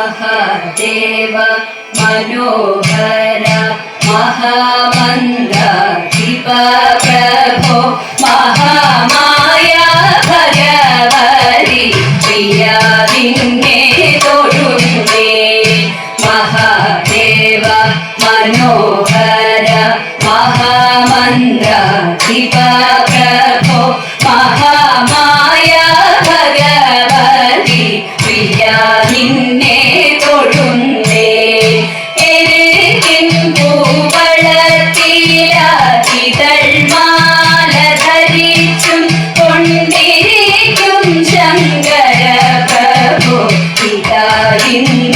महादेव मनोहर महामन्दाधिप प्रभो महामाया भगवरि प्रिया विन्ने तोडुन्ने महादेव मनोहर महामन्दाधिप Thank you.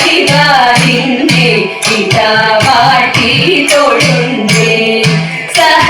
ശൈലാധികാരിന്റെ ഇതാവാട്ടി തൊഴുണ്ടേ സഹ